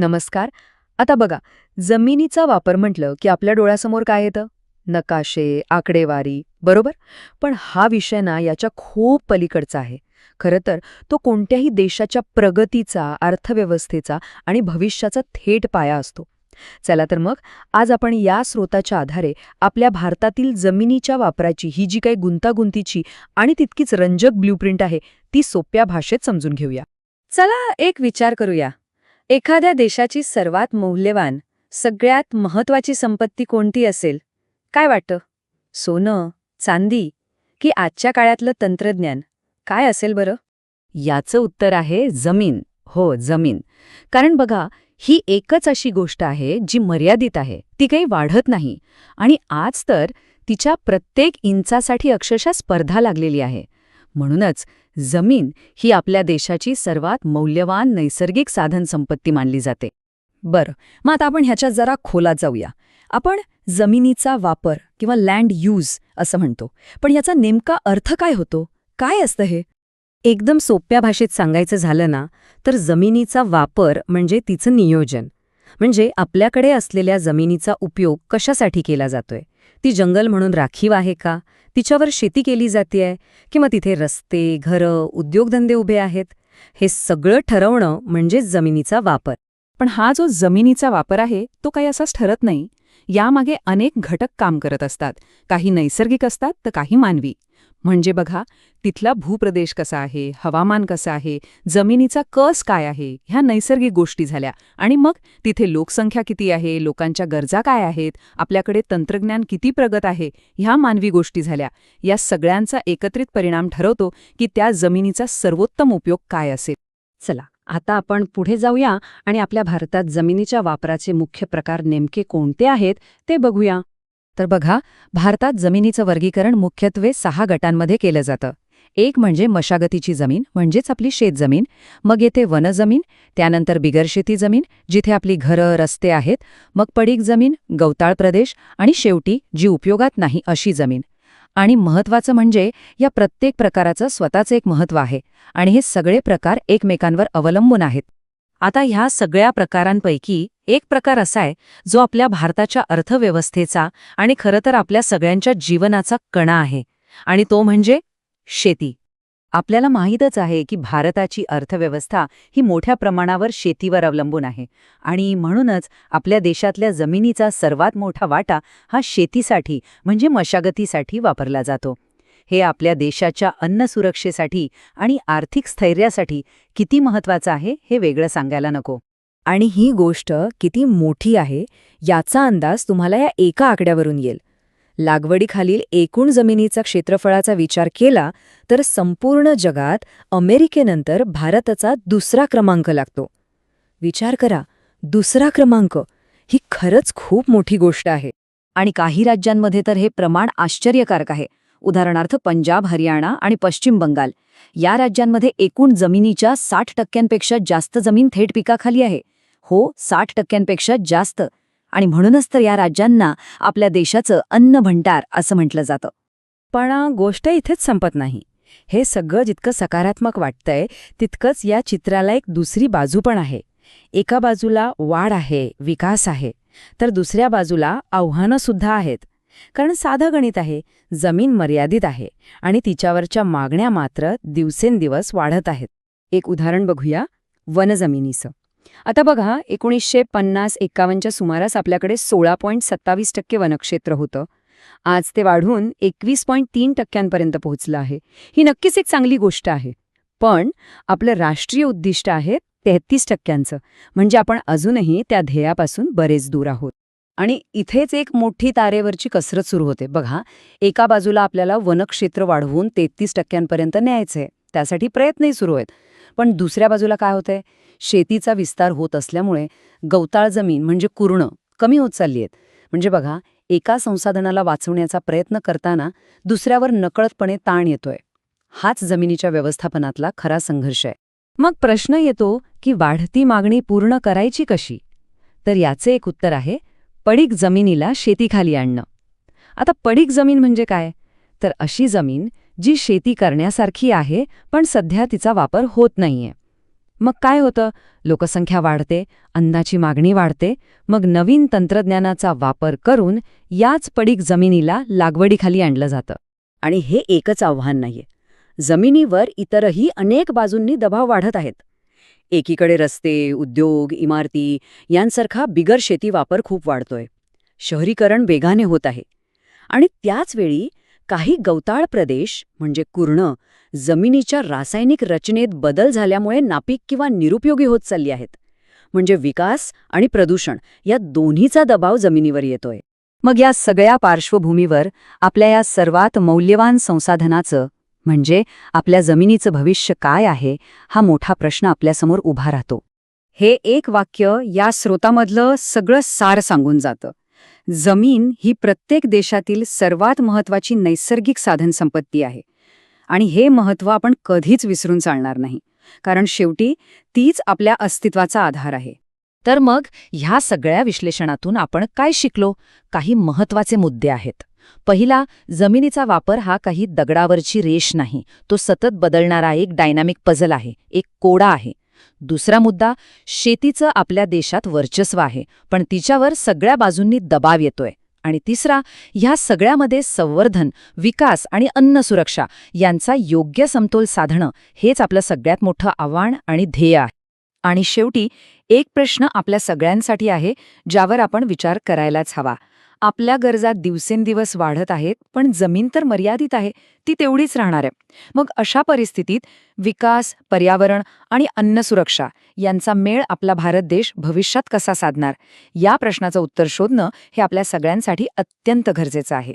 नमस्कार. आता बघा जमिनीचा वापर म्हटलं की आपल्या डोळ्यासमोर काय येतं? नकाशे आकडेवारी बरोबर? पण हा विषय ना याच्या खूप पलीकडचा आहे. खरं तर तो कोणत्याही देशाच्या प्रगतीचा अर्थव्यवस्थेचा आणि भविष्याचा थेट पाया असतो. चला तर मग आज आपण या स्रोताच्या आधारे आपल्या भारतातील जमिनीच्या वापराची ही जी काही गुंतागुंतीची आणि तितकीच रंजक ब्ल्यूप्रिंट आहे ती सोप्या भाषेत समजून घेऊया. चला एक विचार करूया. एखाद्या देशाची सर्वात मौल्यवान सगळ्यात महत्वाची संपत्ती कोणती असेल? काय वाटतं? सोनं चांदी की आजच्या काळातलं तंत्रज्ञान? काय असेल बरं? याचं उत्तर आहे जमीन. हो जमीन. कारण बघा ही एकच अशी गोष्ट आहे जी मर्यादित आहे. ती काही वाढत नाही. आणि आज तर तिच्या प्रत्येक इंचासाठी अक्षरशः स्पर्धा लागलेली आहे. म्हणूनच जमीन ही आपल्या देशाची सर्वात मौल्यवान नैसर्गिक साधन संपत्ती मानली जाते. बरं मग आता आपण ह्याच्या जरा खोलात जाऊया. आपण जमिनीचा वापर किंवा लँड यूज असं म्हणतो. पण याचा नेमका अर्थ काय होतो? काय असतं हे? एकदम सोप्या भाषेत सांगायचं झालं ना तर जमिनीचा वापर म्हणजे तिचं नियोजन. म्हणजे आपल्याकडे असलेल्या जमिनीचा उपयोग कशासाठी केला जातोय? ती जंगल म्हणून राखीव आहे का? तिच्यावर शेती केली जातेय किंवा तिथे रस्ते घरं उद्योगधंदे उभे आहेत हे सगळं ठरवणं म्हणजे जमिनीचा वापर. पण हा जो जमिनीचा वापर आहे तो काही असाच ठरत नाही. यामागे अनेक घटक काम करत असतात. काही नैसर्गिक असतात तर काही मानवी. म्हणजे बघा तिथला भूप्रदेश कसा आहे हवामान कसं आहे जमिनीचा कस काय आहे ह्या नैसर्गिक गोष्टी झाल्या. आणि मग तिथे लोकसंख्या किती आहे लोकांच्या गरजा काय आहेत आपल्याकडे तंत्रज्ञान किती प्रगत आहे ह्या मानवी गोष्टी झाल्या. या सगळ्यांचा एकत्रित परिणाम ठरवतो की त्या जमिनीचा सर्वोत्तम उपयोग काय असेल. चला आता आपण पुढे जाऊया आणि आपल्या भारतात जमिनीच्या वापराचे मुख्य प्रकार नेमके कोणते आहेत ते बघूया. तर बघा भारतात जमिनीचं वर्गीकरण मुख्यत्वे सहा गटांमध्ये केलं जातं. एक म्हणजे मशागतीची जमीन म्हणजेच आपली शेतजमीन. मग येथे वनजमीन त्यानंतर बिगरशेती जमीन जिथे आपली घरं रस्ते आहेत. मग पडीक जमीन गवताळ प्रदेश आणि शेवटी जी उपयोगात नाही अशी जमीन. आणि महत्वाचं म्हणजे या प्रत्येक प्रकाराचं स्वतःचं एक महत्त्व आहे आणि हे सगळे प्रकार एकमेकांवर अवलंबून आहेत. आता ह्या सगळ्या प्रकारांपैकी एक प्रकार असा आहे जो आपल्या भारताच्या अर्थव्यवस्थेचा आणि खरं तर आपल्या सगळ्यांच्या जीवनाचा कणा आहे आणि तो म्हणजे शेती. आपल्याला माहीतच आहे की भारताची अर्थव्यवस्था ही मोठ्या प्रमाणावर शेतीवर अवलंबून आहे आणि म्हणूनच आपल्या देशातल्या जमिनीचा सर्वात मोठा वाटा हा शेतीसाठी म्हणजे मशागतीसाठी वापरला जातो. हे आपल्या देशाच्या अन्न सुरक्षेसाठी आणि आर्थिक स्थैर्यासाठी किती महत्वाचं आहे हे वेगळं सांगायला नको. आणि ही गोष्ट किती मोठी आहे याचा अंदाज तुम्हाला या एका आकड्यावरून येईल. लागवडीखालील एकूण जमिनीचा क्षेत्रफळाचा विचार केला तर संपूर्ण जगात अमेरिकेनंतर भारताचा दुसरा क्रमांक लागतो. विचार करा दुसरा क्रमांक ही खरंच खूप मोठी गोष्ट आहे. आणि काही राज्यांमध्ये तर हे प्रमाण आश्चर्यकारक आहे. उदाहरणार्थ पंजाब हरियाणा आणि पश्चिम बंगाल. या राज्यांमध्ये एकूण जमिनीच्या साठ टक्क्यांपेक्षा जास्त जमीन थेट पिकाखाली आहे. हो साठ टक्क्यांपेक्षा जास्त. आणि म्हणूनच तर या राज्यांना आपल्या देशाचं अन्न भंडार असं म्हटलं जातं. पण गोष्ट इथेच संपत नाही. हे सगळं जितकं सकारात्मक वाटतंय तितकंच या चित्राला एक दुसरी बाजू पण आहे. एका बाजूला वाढ आहे विकास आहे तर दुसऱ्या बाजूला आव्हानं सुद्धा आहेत. कारण साधं गणित आहे जमीन मर्यादित आहे आणि तिच्यावरच्या मागण्या मात्र दिवसेंदिवस वाढत आहेत. एक उदाहरण बघूया वनजमिनीचं. आता बघा एकोणीसशे पन्नास एक्कावन्नच्या सुमारास आपल्याकडे सोळा पॉईंट सत्तावीस टक्के वनक्षेत्र होतं. आज ते वाढून एकवीस पॉईंट तीन टक्क्यांपर्यंत पोहोचलं आहे. ही नक्कीच एक चांगली गोष्ट आहे. पण आपलं राष्ट्रीय उद्दिष्ट आहे तेहतीस टक्क्यांचं. म्हणजे आपण अजूनही त्या ध्येयापासून बरेच दूर आहोत. आणि इथेच एक मोठी तारेवरची कसरत सुरू होते. बघा एका बाजूला आपल्याला वनक्षेत्र वाढवून तेहतीस टक्क्यांपर्यंत न्यायचंय. त्यासाठी प्रयत्नही सुरू आहेत. पण दुसऱ्या बाजूला काय होतंय? शेतीचा विस्तार होत असल्यामुळे गवताळ जमीन म्हणजे कुरणं कमी होत चालली आहेत. म्हणजे बघा एका संसाधनाला वाचवण्याचा प्रयत्न करताना दुसऱ्यावर नकळतपणे ताण येतोय. हाच जमिनीच्या व्यवस्थापनातला खरा संघर्ष आहे. मग प्रश्न येतो की वाढती मागणी पूर्ण करायची कशी? तर याचे एक उत्तर आहे पडीक जमिनीला शेतीखाली आणणं. आता पडीक जमीन म्हणजे काय? तर अशी जमीन जी शेती करण्यासारखी आहे पण सध्या तिचा वापर होत नाहीये. मग काय होतं? लोकसंख्या वाढते अन्नाची मागणी वाढते मग नवीन तंत्रज्ञानाचा वापर करून याच पडीक जमिनीला लागवडीखाली आणलं जातं. आणि हे एकच आव्हान नाहीये. जमिनीवर इतरही अनेक बाजूंनी दबाव वाढत आहेत. एकीकडे रस्ते उद्योग इमारती यांसारखा बिगर शेती वापर खूप वाढतोय. शहरीकरण वेगाने होत आहे. आणि त्याचवेळी काही गवताळ प्रदेश म्हणजे कुर्ण जमिनीच्या रासायनिक रचनेत बदल झाल्यामुळे नापीक किंवा निरुपयोगी होत चालली आहेत. म्हणजे विकास आणि प्रदूषण या दोन्हीचा दबाव जमिनीवर येतोय. मग या सगळ्या पार्श्वभूमीवर आपल्या या सर्वात मौल्यवान संसाधनाचं म्हणजे आपल्या जमिनीचं भविष्य काय आहे हा मोठा प्रश्न आपल्यासमोर उभा राहतो. हे एक वाक्य या स्रोतामधलं सगळं सार सांगून जातं. जमीन ही प्रत्येक देशातील सर्वात महत्वाची नैसर्गिक साधनसंपत्ती आहे. आणि हे महत्त्व आपण कधीच विसरून चालणार नाही कारण शेवटी तीच आपल्या अस्तित्वाचा आधार आहे. तर मग ह्या सगळ्या विश्लेषणातून आपण काय शिकलो? काही महत्त्वाचे मुद्दे आहेत. पहिला जमिनीचा वापर हा काही दगडावरची रेष नाही तो सतत बदलणारा एक डायनामिक पझल आहे एक कोडा आहे. दुसरा मुद्दा शेतीचं आपल्या देशात वर्चस्व आहे पण तिच्यावर सगळ्या बाजूंनी दबाव येतोय. आणि तिसरा ह्या सगळ्यामध्ये संवर्धन विकास आणि अन्न सुरक्षा यांचा योग्य समतोल साधणं हेच आपलं सगळ्यात मोठं आव्हान आणि ध्येय आहे. आणि शेवटी एक प्रश्न आपल्या सगळ्यांसाठी आहे ज्यावर आपण विचार करायलाच हवा. आपल्या गरजा दिवसेंदिवस वाढत आहेत पण जमीन तर मर्यादित आहे ती तेवढीच राहणार आहे. मग अशा परिस्थितीत विकास पर्यावरण आणि अन्न सुरक्षा यांचा मेळ आपला भारत देश भविष्यात कसा साधणार? या प्रश्नाचं उत्तर शोधणं हे आपल्या सगळ्यांसाठी अत्यंत गरजेचं आहे.